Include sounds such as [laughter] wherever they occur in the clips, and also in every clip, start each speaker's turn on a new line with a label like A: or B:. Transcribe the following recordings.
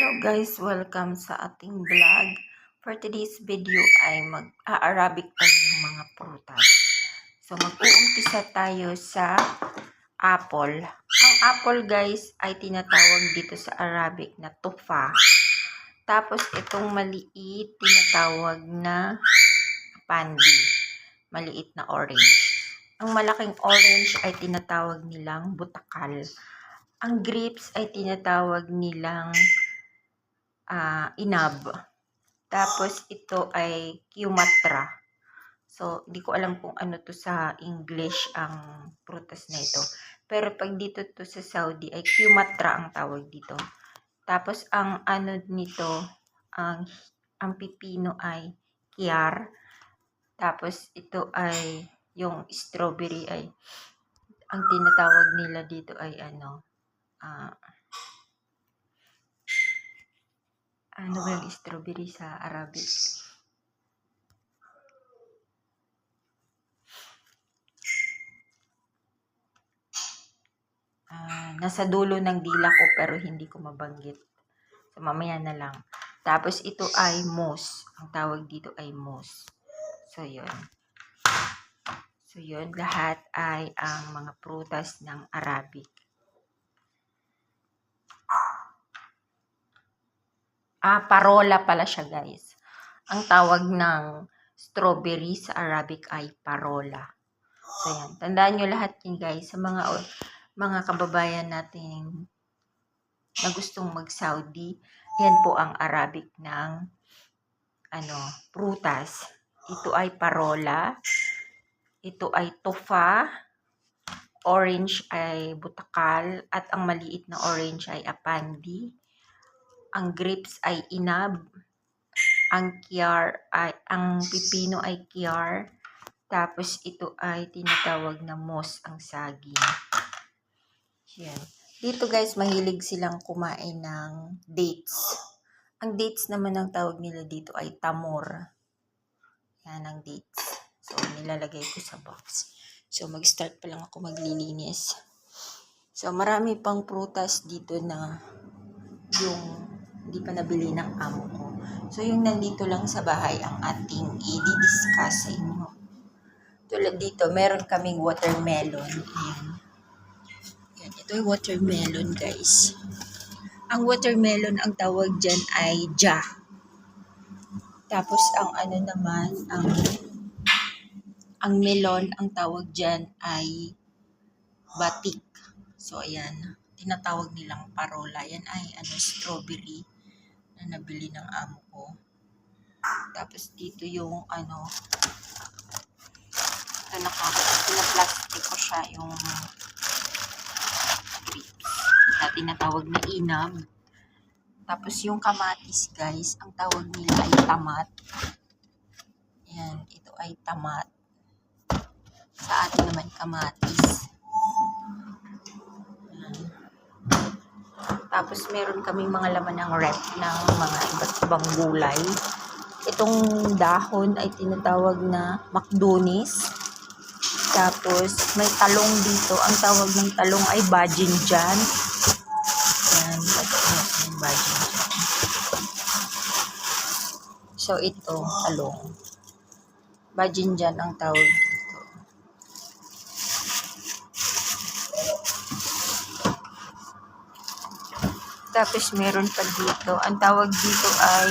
A: Hello guys, welcome sa ating vlog. For today's video ay mag-a-Arabic tayo ng mga prutas. So mag-uumpisa tayo sa apple. Ang apple guys ay tinatawag dito sa Arabic na tufa. Tapos itong maliit tinatawag na pandi. Maliit na orange. Ang malaking orange ay tinatawag nilang butakal. Ang grapes ay tinatawag nilang ah, inab. Tapos ito ay Kiumatra. So, di ko alam kung ano to sa English ang prutas na ito. Pero pag dito to sa Saudi ay Kiumatra ang tawag dito. Tapos ang ano nito, ang ang pipino ay kiar. Tapos ito ay yung strawberry ay ang tinatawag nila dito ay ano, ah ano ba yung strawberry sa Arabic? Ah, nasa dulo ng dila ko pero hindi ko mabanggit. So, mamaya na lang. Tapos ito ay moss. Ang tawag dito ay moss. So, yun. So, yun. Lahat ay ang mga prutas ng Arabic. Ah, parola pala siya, guys. Ang tawag ng strawberry sa Arabic ay parola. So, yan. Tandaan nyo lahat yun, guys. Sa mga mga kababayan natin na gustong mag-Saudi, yan po ang Arabic ng ano, prutas. Ito ay parola. Ito ay tufa. Orange ay butakal. At ang maliit na orange ay apandi. Ang grapes ay inab. Ang kiar ay, ang pipino ay kiar. Tapos ito ay tinatawag na moss ang saging. Yan. Dito guys, mahilig silang kumain ng dates. Ang dates naman ang tawag nila dito ay tamor. Yan ang dates. So, nilalagay ko sa box. So, mag-start pa lang ako maglilinis. So, marami pang prutas dito na yung hindi pa nabili ng amo ko. So, yung nandito lang sa bahay ang ating i-discuss sa inyo. Tulad dito, meron kaming watermelon. Ayan. Yan, ito ay watermelon, guys. Ang watermelon, ang tawag dyan ay ja. Tapos, ang ano naman, ang ang melon, ang tawag dyan ay batik. So, ayan. Tinatawag nilang parola. Yan ay ano, strawberry na nabili ng amo ko. Tapos, dito yung ano, ito naka, pinaplastic ko siya yung grapes na tinatawag na inam. Tapos yung kamatis guys, ang tawag nila ay tamat. Yan, ito ay tamat. Sa atin naman kamatis. Tapos meron kaming mga laman ng rep ng mga iba't ibang gulay. Itong dahon ay tinatawag na makdunis. Tapos, may talong dito. Ang tawag ng talong ay bajinjan. Yan, yung bajinjan. So, ito, talong. Bajinjan ang tawag Tapos, meron pa dito. Ang tawag dito ay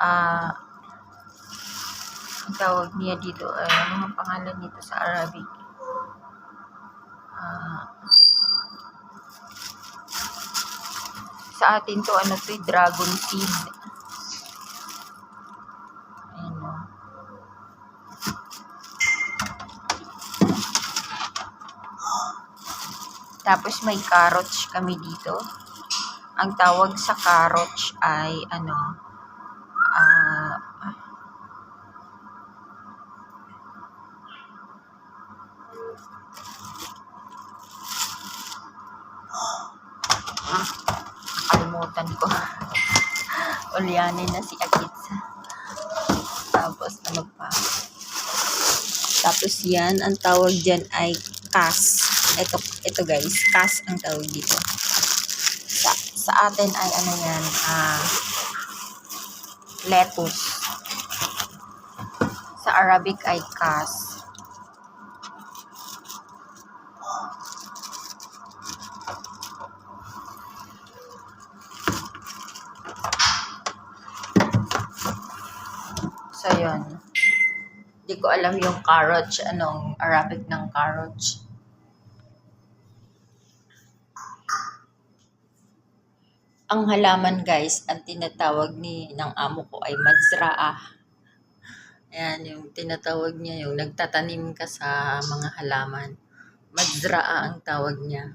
A: ah ang tawag niya dito ay ano ang pangalan nito sa Arabic? Ah, sa atin to ano to eh, dragon seed. Tapos may carrots kami dito. Ang tawag sa carrots ay ano ah nakalimutan ko. [laughs] Ulyanin na si Akits. Tapos ano pa? Tapos yan, ang tawag dyan ay kas. Ito, ito guys, kas ang tawag dito. sa atin ay ano yan, ah, lettuce. Sa Arabic ay kas. So, yun. Hindi ko alam yung carrots, anong Arabic ng carrots. Ang halaman guys, ang tinatawag ni ng amo ko ay mazraah. Ayan, yung tinatawag niya, yung nagtatanim ka sa mga halaman. Mazraah ang tawag niya.